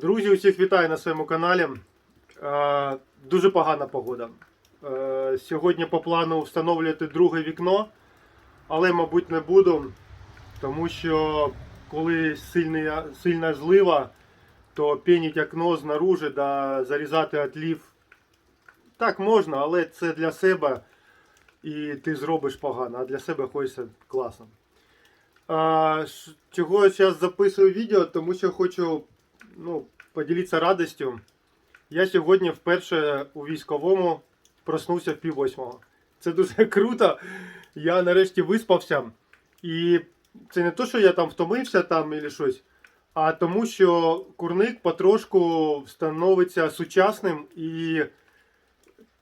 Друзі, усіх вітаю на своєму каналі. Дуже погана погода. Сьогодні по плану встановлювати друге вікно, але, мабуть, не буду, тому що коли сильна, сильна злива, то пеніть окно знаружи да зарізати отлів. Так можна, але це для себе і ти зробиш погано, а для себе хочеться класно. Чого я зараз записую відео, тому що хочу ну, поділитися радістю. Я сьогодні вперше у військовому проснувся в пів восьмого. Це дуже круто. Я нарешті виспався. І це не то, що я там втомився там і щось, а тому, що курник потрошку становиться сучасним і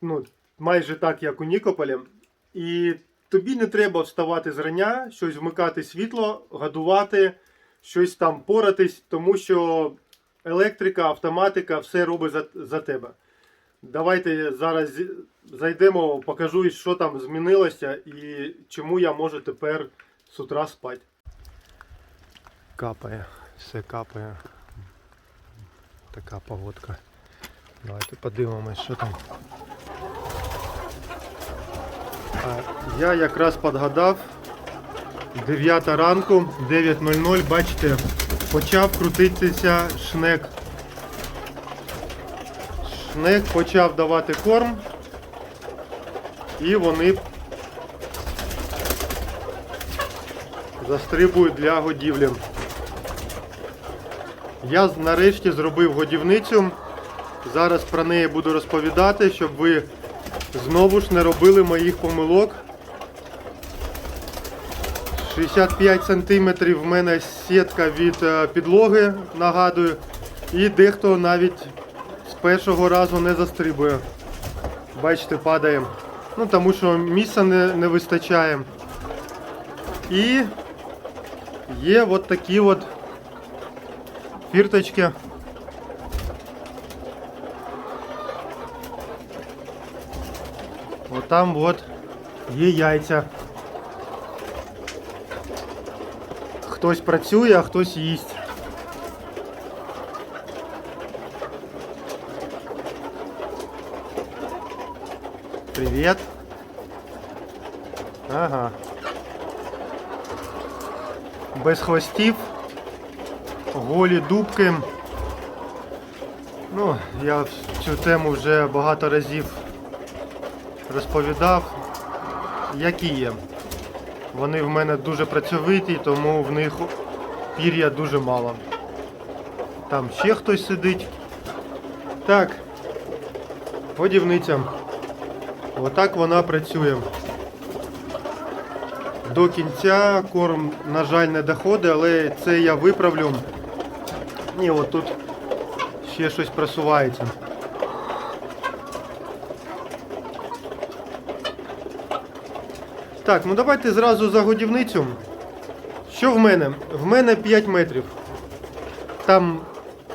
ну, майже так, як у Нікополі. І тобі не треба вставати зрання, щось вмикати світло, годувати, щось там поратись, тому що електрика, автоматика все робить за, за тебе. Давайте зараз зайдемо, покажу, що там змінилося і чому я можу тепер з утра спати. Капає, все капає. Така погодка. Давайте подивимось, що там. А, Я якраз підгадав 9 ранку, 9.00, бачите, почав крутитися шнек. Шнек почав давати корм. І вони застрибують для годівлі. Я нарешті зробив годівницю. Зараз про неї буду розповідати, щоб ви знову ж не робили моїх помилок. 65 см в мене сітка від е, підлоги, нагадую. І дехто навіть з першого разу не застрибує. Бачите, падає. Ну, тому що місця не, не вистачає. І є от такі от фірточки. Отам от є яйця. Хтось працює, а хтось їсть. Привіт. Ага. Без хвостів. Голі дубки. Ну, я цю тему вже багато разів розповідав, які є. Вони в мене дуже працьовиті, тому в них пір'я дуже мало. Там ще хтось сидить. Так, годівниця. Отак вона працює. До кінця корм, на жаль, не доходить, але це я виправлю. Ні, от тут ще щось просувається. Так, ну давайте зразу за годівницю. Що в мене? В мене 5 метрів. Там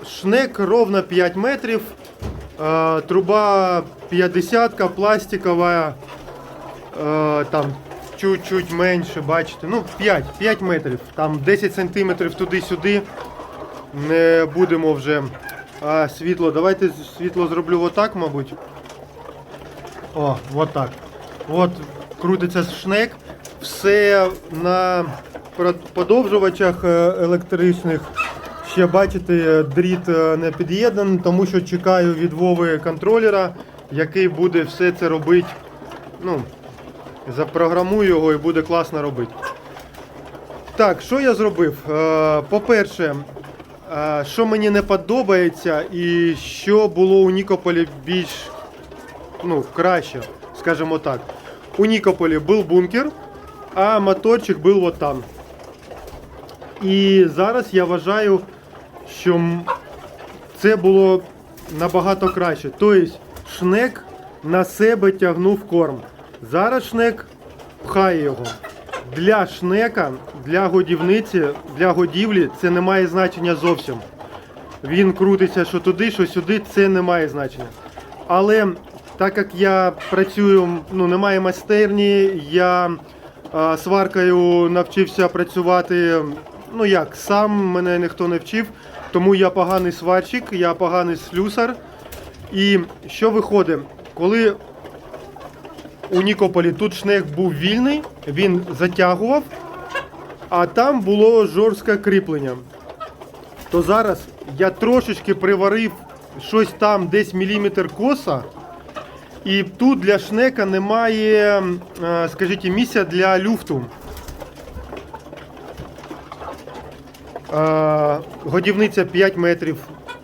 шнек ровно 5 метрів. Е, труба 50 пластикова. Е, там чуть-чуть менше, бачите. Ну, 5, 5 метрів. Там 10 сантиметрів туди-сюди. Не будемо вже. А світло. Давайте світло зроблю отак, мабуть. О, от так. От крутиться шнек. Все на подовжувачах е, електричних. Ще бачите, дріт е, не під'єднаний, тому що чекаю від Вови контролера, який буде все це робити. Ну, запрограмую його і буде класно робити. Так, що я зробив? Е, По-перше, що мені не подобається, і що було у Нікополі більш ну, краще, скажімо так. У Нікополі був бункер, а моторчик був от там. І зараз я вважаю, що це було набагато краще. Тобто шнек на себе тягнув корм. Зараз шнек пхає його. Для шнека, для годівниці, для годівлі це не має значення зовсім. Він крутиться що туди, що сюди, це не має значення. Але так як я працюю, ну немає майстерні, я а, сваркою навчився працювати, ну як, сам мене ніхто не вчив, тому я поганий сварщик, я поганий слюсар. І що виходить, коли у Нікополі тут шнек був вільний, він затягував, а там було жорстке кріплення. То зараз я трошечки приварив щось там, десь міліметр коса. І тут для шнека немає, е, скажіть, місця для люфту. Е, Годівниця 5 метрів.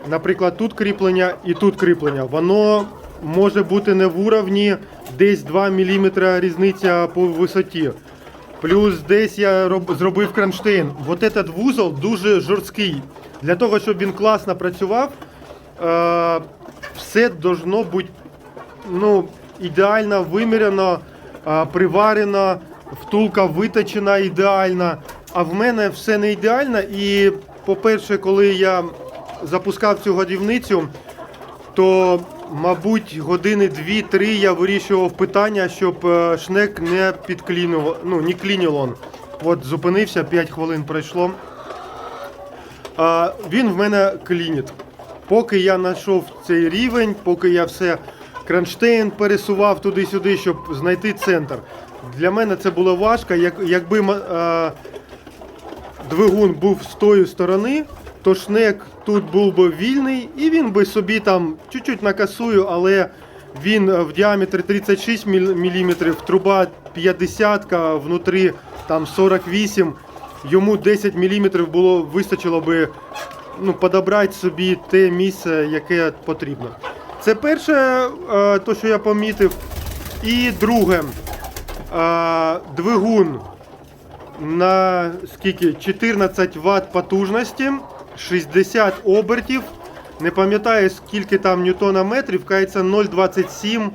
Наприклад, тут кріплення і тут кріплення. Воно може бути не в уровні, десь 2 мм різниця по висоті. Плюс десь я роб- зробив кронштейн. Вот этот вузол дуже жорсткий. Для того, щоб він класно працював, е, все должно бути ну, ідеально виміряно, а, приварено, втулка виточена ідеально. А в мене все не ідеально. І, по-перше, коли я запускав цю годівницю, то, мабуть, години 2-3 я вирішував питання, щоб е, шнек не підклінював, ну, не клінив он. От зупинився, 5 хвилин пройшло. А, він в мене клінить. Поки я знайшов цей рівень, поки я все кронштейн пересував туди-сюди, щоб знайти центр. Для мене це було важко. Як, якби м- е, двигун був з тої сторони, то шнек тут був би вільний і він би собі там чуть-чуть накасую, але він е, в діаметрі 36 мм, труба 50, внутрі там 48 Йому 10 мм було вистачило би ну, подобрати собі те місце, яке потрібно. Це перше, е, то, що я помітив. І друге, е, двигун на скільки? 14 Вт потужності, 60 обертів. Не пам'ятаю, скільки там ньютона метрів, кається 0,27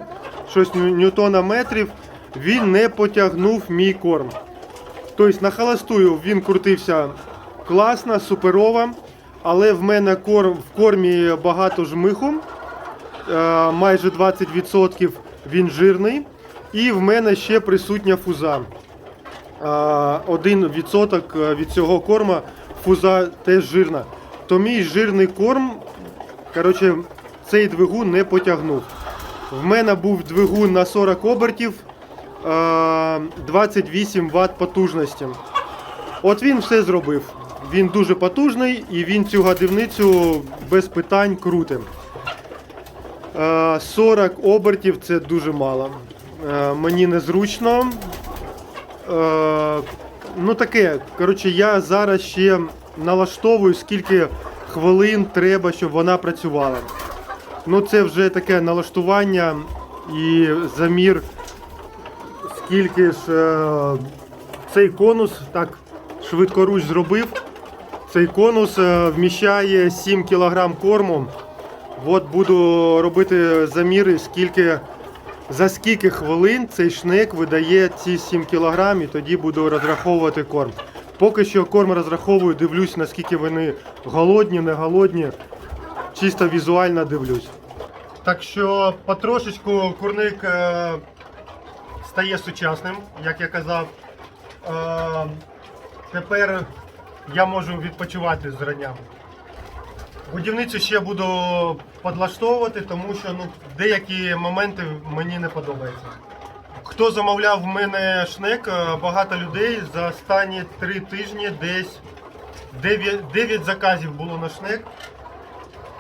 щось ньютона метрів. Він не потягнув мій корм. Тобто на холостую він крутився класно, суперово, але в мене корм, в кормі багато жмиху, майже 20% він жирний. І в мене ще присутня фуза. Е, 1% від цього корма фуза теж жирна. То мій жирний корм, коротше, цей двигун не потягнув. В мене був двигун на 40 обертів, е, 28 Вт потужності. От він все зробив. Він дуже потужний і він цю годівницю без питань крутить. Е, 40 обертів це дуже мало. Е, Мені незручно. Е, Ну таке, коротше, я зараз ще налаштовую, скільки хвилин треба, щоб вона працювала. Ну, це вже таке налаштування і замір, скільки ж е, цей конус так швидкоруч зробив. Цей конус е, вміщає 7 кг корму. От буду робити заміри, скільки, за скільки хвилин цей шнек видає ці 7 кг, і тоді буду розраховувати корм. Поки що корм розраховую, дивлюсь, наскільки вони голодні, не голодні. Чисто візуально дивлюсь. Так що потрошечку курник е, стає сучасним, як я казав. Е, тепер я можу відпочивати зрання. Будівницю ще буду підлаштовувати, тому що ну, деякі моменти мені не подобаються. Хто замовляв в мене шнек, е, багато людей за останні три тижні десь 9, 9 заказів було на шнек.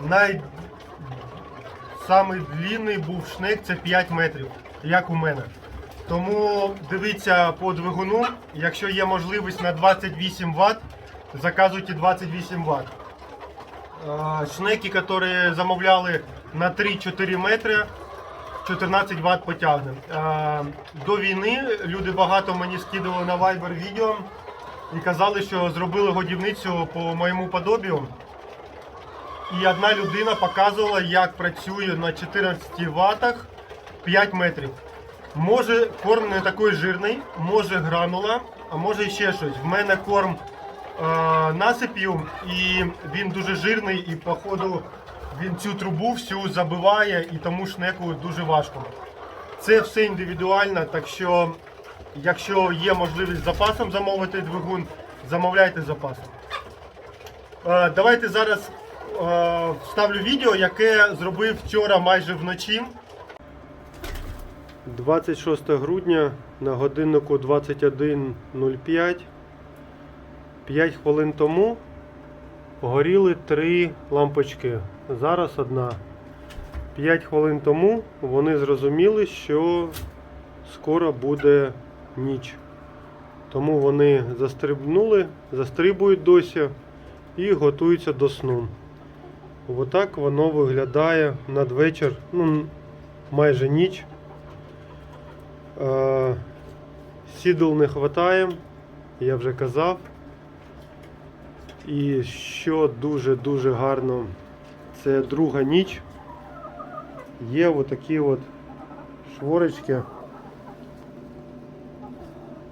Най... Самий длинний був шнек це 5 метрів, як у мене. Тому дивіться по двигуну, якщо є можливість на 28 Вт, заказуйте 28 Вт. Шнеки, які замовляли на 3-4 метри, 14 Вт потягне. До війни люди багато мені скидували на Viber відео і казали, що зробили годівницю по моєму подобію. І одна людина показувала, як працює на 14 ватах 5 метрів. Може корм не такий жирний, може гранула, а може ще щось. В мене корм е, насип'ю і він дуже жирний і походу він цю трубу всю забиває і тому шнеку дуже важко. Це все індивідуально, так що якщо є можливість запасом замовити двигун, замовляйте запасом. Е, Давайте зараз е, вставлю відео, яке зробив вчора майже вночі. 26 грудня на годиннику 21.05. 5 хвилин тому горіли три лампочки. Зараз одна. 5 хвилин тому вони зрозуміли, що скоро буде ніч. Тому вони застрибнули, застрибують досі і готуються до сну. Отак воно виглядає надвечір, ну, майже ніч. Е, Сідл не вистачає, я вже казав. І що дуже-дуже гарно, це друга ніч. Є отакі от шворочки.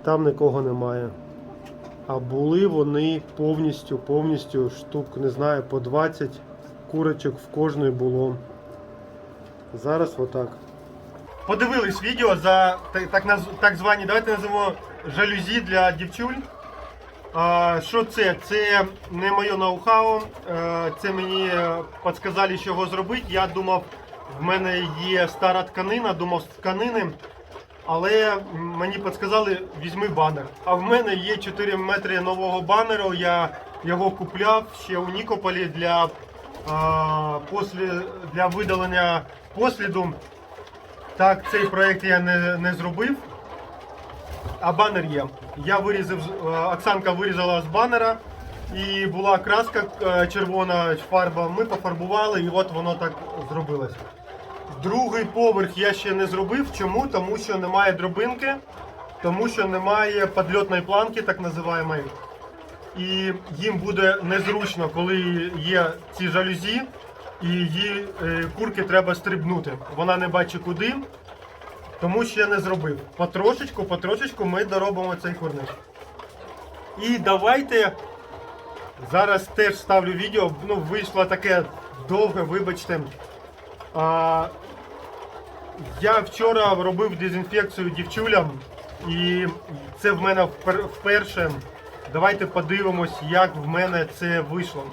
Там нікого немає. А були вони повністю, повністю штук, не знаю, по 20 курочок в кожної було. Зараз отак. Подивились відео за так, так, звані, давайте називаємо жалюзі для дівчуль. Що це? Це не моє ноу-хау. е, Це мені е, підказали, що його зробити. Я думав, в мене є стара тканина, думав з тканини. Але мені підказали, візьми банер. А в мене є 4 метри нового банеру. Я його купляв ще у Нікополі для, послі, для видалення посліду. Так, цей проект я не, не зробив. А банер є. Я вирізав, е, Оксанка вирізала з банера і була краска е, червона фарба. Ми пофарбували і от воно так зробилось. Другий поверх я ще не зробив. Чому? Тому що немає дробинки, тому що немає підльотної планки, так називаємої. І їм буде незручно, коли є ці жалюзі, і її е, курки треба стрибнути. Вона не бачить куди, тому ще не зробив. Потрошечку, потрошечку ми доробимо цей курник. І давайте зараз теж ставлю відео. Ну, вийшло таке довге, вибачте. А, я вчора робив дезінфекцію дівчулям, і це в мене вперше. Давайте подивимось, як в мене це вийшло.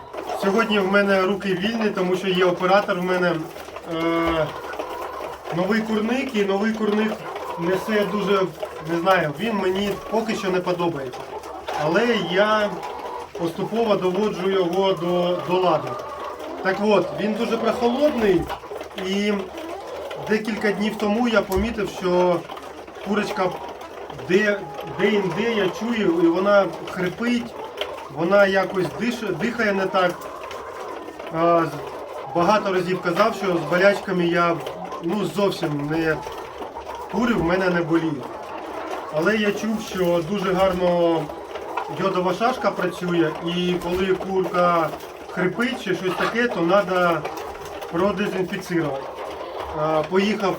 Сьогодні в мене руки вільні, тому що є оператор в мене. Е, новий курник і новий курник несе дуже, не знаю, він мені поки що не подобається. Але я поступово доводжу його до, до ладу. Так от, він дуже прохолодний і декілька днів тому я помітив, що курочка де, де-інде я чую, і вона хрипить, вона якось дише, дихає не так. Багато разів казав, що з болячками я ну, зовсім не курив, в мене не боліє. Але я чув, що дуже гарно йодова шашка працює, і коли курка хрипить чи щось таке, то треба продезінфіцирувати. Поїхав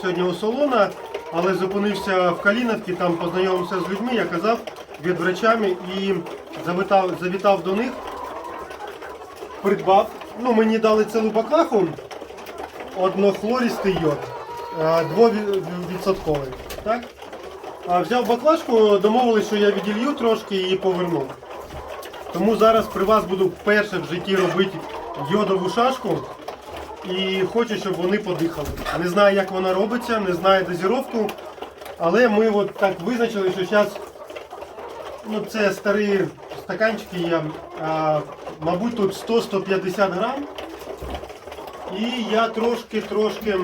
сьогодні у салона, але зупинився в Каліновці, там познайомився з людьми, я казав від врачами і завітав, завітав до них, придбав. Ну, мені дали цілу баклаху, однохлористий йод, е, двовідсотковий. Так? А взяв баклажку, домовились, що я віділью трошки і поверну. Тому зараз при вас буду вперше в житті робити йодову шашку. І хочу, щоб вони подихали. Не знаю, як вона робиться, не знаю дозіровку. Але ми от так визначили, що зараз ну, це старі стаканчики є, а, мабуть, тут 100-150 грам. І я трошки-трошки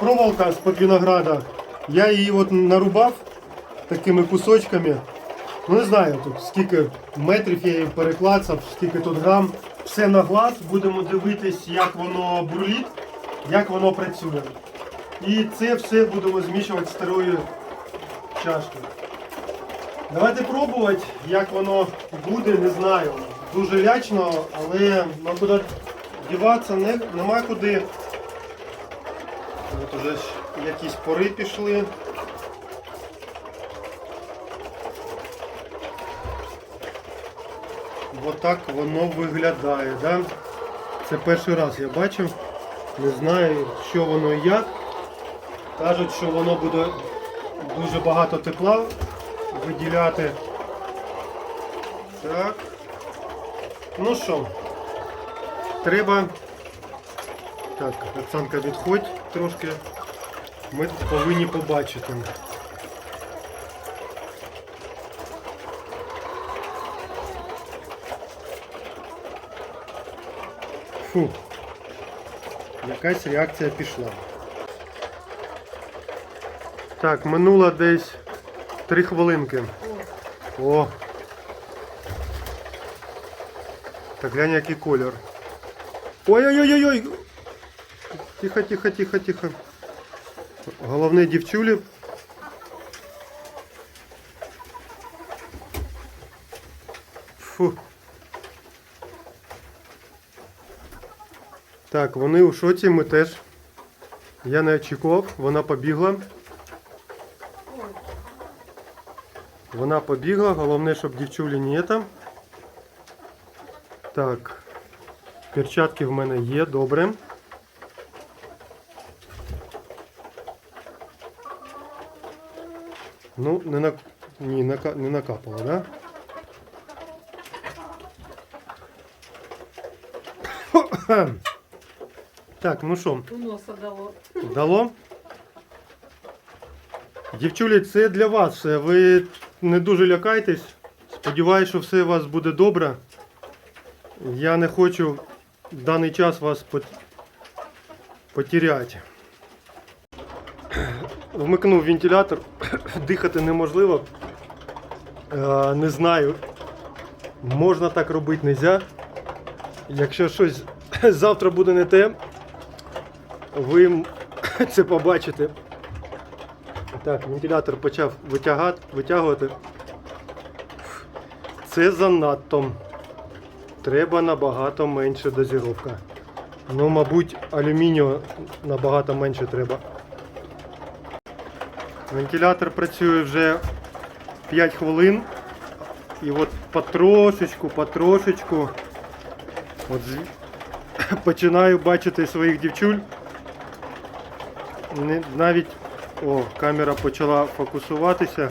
проволока з-під винограда. Я її от нарубав такими кусочками. Ну не знаю тут скільки метрів я її переклацав, скільки тут грам. Все на глаз, будемо дивитись, як воно бурлить, як воно працює. І це все будемо змішувати старою чашкою. Давайте пробувати, як воно буде, не знаю. Дуже лячно, але нам куди діватися не, нема куди. От уже якісь пори пішли. Отак воно виглядає, да? Це перший раз я бачив. Не знаю, що воно і як. Кажуть, що воно буде дуже багато тепла виділяти. Так. Ну що, треба. Так, Оксанка, відходь трошки. Ми повинні побачити. Фу. Якась реакція пішла. Так, минуло десь 3 хвилинки. О. Так глянь, який колір. Ой-ой-ой-ой! Тихо, тихо, тихо, тихо. Головне дівчулі. Фу. Так, вони у шоці, ми теж. Я не очікував, вона побігла. Вона побігла, головне, щоб дівчулі не там. Так. Перчатки в мене є, добре. Ну, не на... Ні, нака... не накапало, да? Так, ну що, У носа дало. дало? Дівчулі, це для вас. Ви не дуже лякайтесь. Сподіваюсь, що все у вас буде добре. Я не хочу в даний час вас пот- Вмикнув вентилятор, дихати неможливо. Е, Не знаю. Можна так робити, нельзя. Якщо щось завтра буде не те, ви це побачите. Так, вентилятор почав витягати, витягувати. Це занадто. Треба набагато менше дозіровка. Ну, мабуть, алюмінію набагато менше треба. Вентилятор працює вже 5 хвилин. І от потрошечку, потрошечку. От з- починаю бачити своїх дівчуль. Не- Навіть о, камера почала фокусуватися.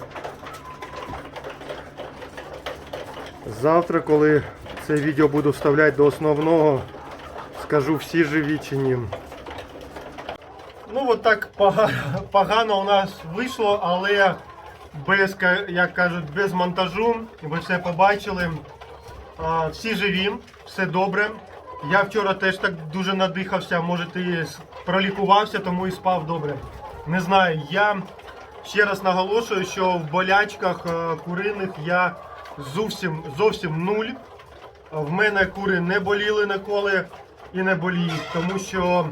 Завтра, коли це відео буду вставляти до основного, скажу всі живі чи ні. Ну от так погано, у нас вийшло, але без, як кажуть, без монтажу. Ви все побачили. Всі живі, все добре. Я вчора теж так дуже надихався, може ти пролікувався, тому і спав добре. Не знаю, я ще раз наголошую, що в болячках е, куриних я зовсім, зовсім нуль. В мене кури не боліли ніколи і не боліють, тому що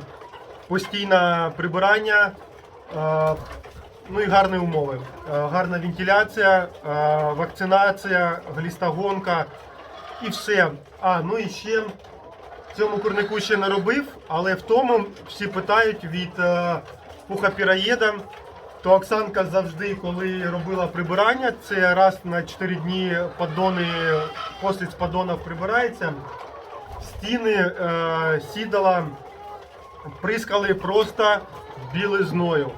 постійне прибирання, е, ну і гарні умови. Е, Гарна вентиляція, е, вакцинація, глістогонка і все. А, ну і ще в цьому курнику ще не робив, але в тому всі питають від пухопіраєда. То Оксанка завжди, коли робила прибирання, це раз на 4 дні поддони, послід з поддонів прибирається. Стіни е, сідала, прискали просто білизною.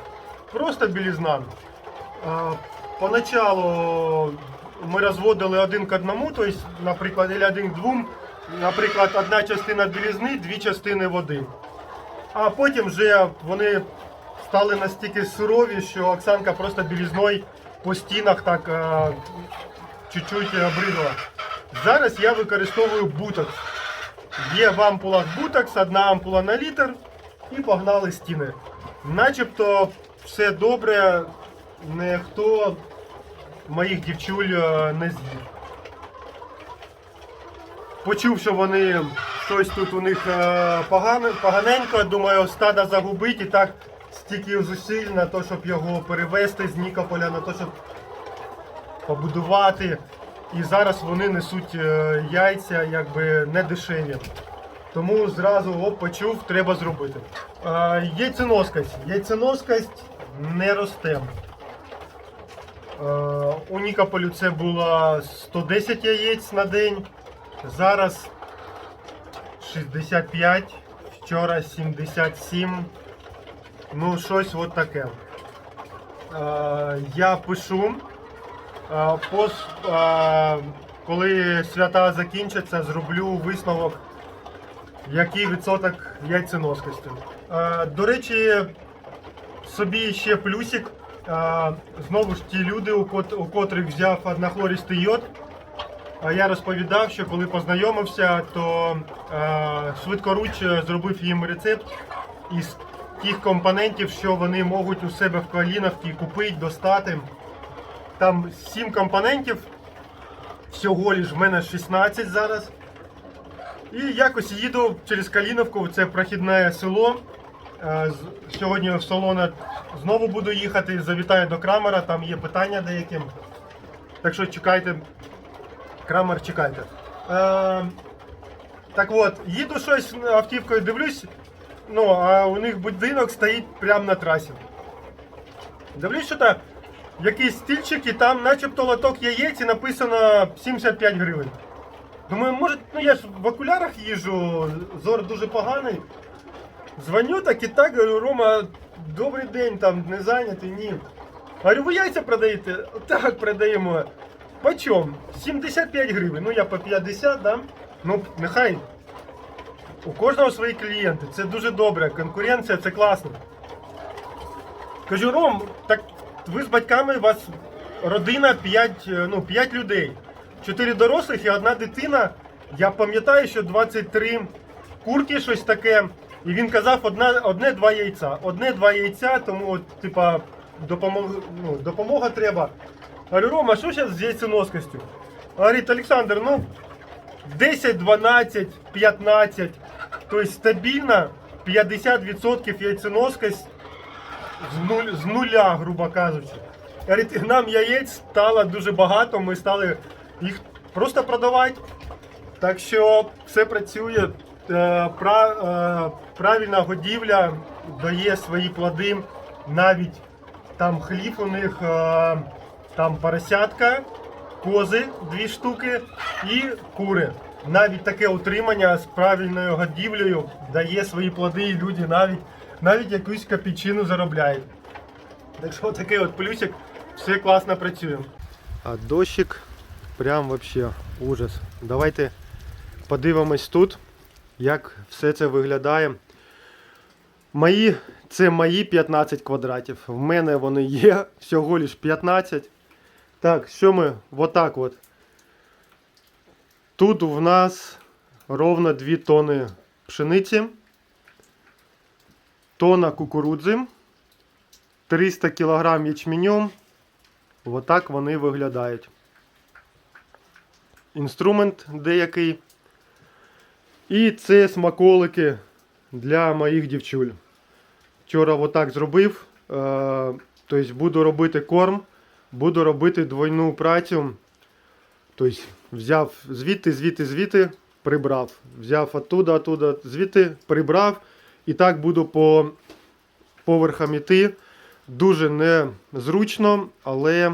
Просто білізна. Е, Поначалу ми розводили один к одному, тобто, наприклад, або один к двом, наприклад, одна частина білізни, дві частини води. А потім вже вони стали настільки сурові, що Оксанка просто білізною по стінах так е, чуть-чуть обридала. Зараз я використовую бутокс. Є в ампулах бутокс, одна ампула на літр і погнали стіни. Начебто все добре, ніхто моїх дівчуль е, не з'їв. Почув, що вони щось тут у них е, погано, поганенько, думаю, стада загубить і так стільки зусиль на те, щоб його перевезти з Нікополя, на те, щоб побудувати. І зараз вони несуть е, яйця якби не дешеві. Тому зразу оп, почув, треба зробити. Е, яйценоскость. Не росте. Е, у Нікополю це було 110 яєць на день. Зараз 65, вчора 77. Ну, щось от таке. Е, я пишу. Е, пос- е, коли свята закінчаться, зроблю висновок який відсоток яйценоскості. Е, До речі, собі ще плюсик. Е, Знову ж ті люди, у кот- у котрих взяв однохлористий йод. А я розповідав, що коли познайомився, то е, швидкоруч е, зробив їм рецепт із тих компонентів, що вони можуть у себе в Каліновці купити, достати. Там 7 компонентів, всього лиш в мене 16 зараз. І якось їду через Каліновку, це прохідне село. Е, Сьогодні в Солона знову буду їхати, завітаю до Крамера, там є питання деякі. Так що чекайте, Крамер, чекайте. Е, так от, їду щось автівкою, дивлюсь, ну, а у них будинок стоїть прямо на трасі. Дивлюсь, що там стільчик, і там начебто лоток яєць і написано 75 гривень. Думаю, може, ну я ж в окулярах їжджу, зор дуже поганий. Дзвоню так і так, говорю, Рома, добрий день, там не зайнятий, ні. Говорю, ви яйця продаєте? Так, продаємо. Почем? 75 гривень. Ну я по 50 дам. Ну, нехай. У кожного свої клієнти. Це дуже добре. Конкуренція це класно. Кажу, Ром, так ви з батьками, у вас родина 5, ну, 5 людей. 4 дорослих і одна дитина. Я пам'ятаю, що 23 курки, щось таке. І він казав одне-два яйця. Одне-два яйця, тому типа, допомога, ну, допомога треба. Говорю, Рома, що зараз з яйценоскостю? Говорить, Олександр, ну 10, 12, 15. Тобто стабільно 50% яйценоскость з, нуль, з нуля, грубо кажучи. Нам яєць стало дуже багато, ми стали їх просто продавати. Так що все працює. Е, е, правильна годівля дає свої плоди. Навіть там хліб у них, е, там поросятка, кози дві штуки і кури. Навіть таке утримання з правильною годівлею дає свої плоди, і люди навіть, навіть якусь копійчину заробляють. Так що такий от плюсик, все класно працює. А дощик прям вообще ужас. Давайте подивимось тут, як все це виглядає. Мої, це мої 15 квадратів. В мене вони є всього лиш 15. Так, що ми отак от. Тут в нас ровно 2 тони пшениці, тона кукурудзи, 300 кг ячменю. Отак вони виглядають. Інструмент деякий. І це смаколики для моїх дівчуль. Вчора отак зробив. Е, тобто буду робити корм, буду робити двойну працю. Тобто взяв звідти, звідти, звідти, прибрав. Взяв оттуда, оттуда, звідти, прибрав. І так буду по поверхам іти. Дуже незручно, але,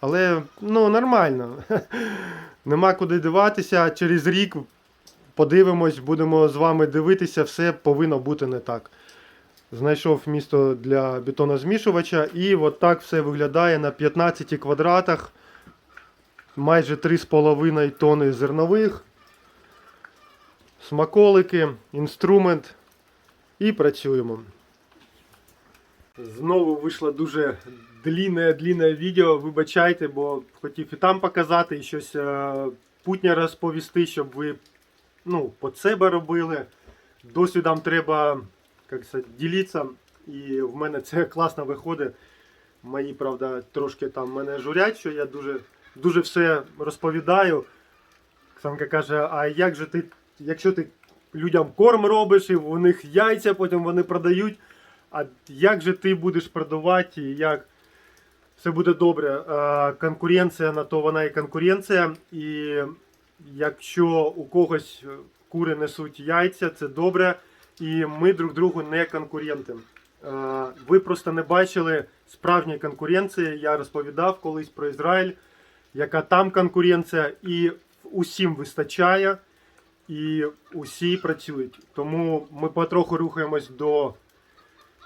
але ну, нормально. Нема куди диватися. Через рік подивимось, будемо з вами дивитися, все повинно бути не так. Знайшов місто для бетонозмішувача і от так все виглядає на 15 квадратах. Майже 3,5 тони зернових, смаколики, інструмент і працюємо. Знову вийшло дуже длінне, длінне відео. Вибачайте, бо хотів і там показати, і щось е, путнє розповісти, щоб ви ну, під себе робили. Досвідом треба як це, ділитися. І в мене це класно виходить. Мої, правда, трошки там мене журять, що я дуже, дуже все розповідаю. Самка каже, а як же ти, якщо ти людям корм робиш, і у них яйця, потім вони продають. А як же ти будеш продавати, і як все буде добре? Е, Конкуренція на то вона і конкуренція. І якщо у когось кури несуть яйця, це добре. І ми друг другу не конкуренти. Е, Ви просто не бачили справжньої конкуренції. Я розповідав колись про Ізраїль, яка там конкуренція, і усім вистачає, і усі працюють. Тому ми потроху рухаємось до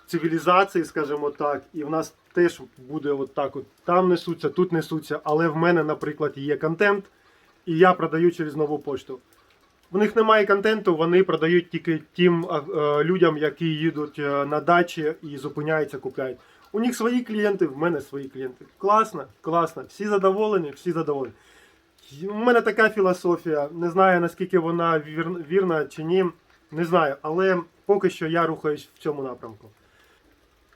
цивілізації, скажімо так, і в нас теж буде от так: от там несуться, тут несуться. Але в мене, наприклад, є контент, і я продаю через нову пошту. в них немає контенту, вони продають тільки тим е, людям, які їдуть е, на дачі і зупиняються, купляють. У них свої клієнти, в мене свої клієнти. Класно, класно. Всі задоволені, всі задоволені. У мене така філософія. Не знаю наскільки вона вірна чи ні. Не знаю, але поки що я рухаюсь в цьому напрямку.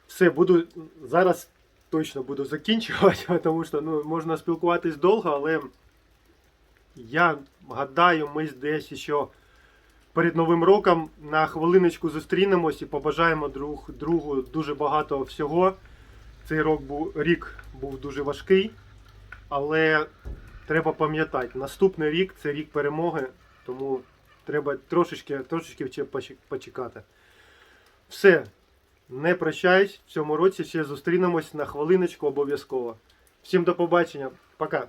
Все, буду зараз точно буду закінчувати, тому що ну, можна спілкуватись довго, але я гадаю, ми десь ще перед Новим роком на хвилиночку зустрінемось і побажаємо друг другу дуже багато всього. Цей рок був, рік був дуже важкий, але треба пам'ятати, наступний рік це рік перемоги, тому треба трошечки, трошечки почекати. Все, не прощаюсь, в цьому році ще зустрінемось на хвилиночку обов'язково. Всім до побачення, пока.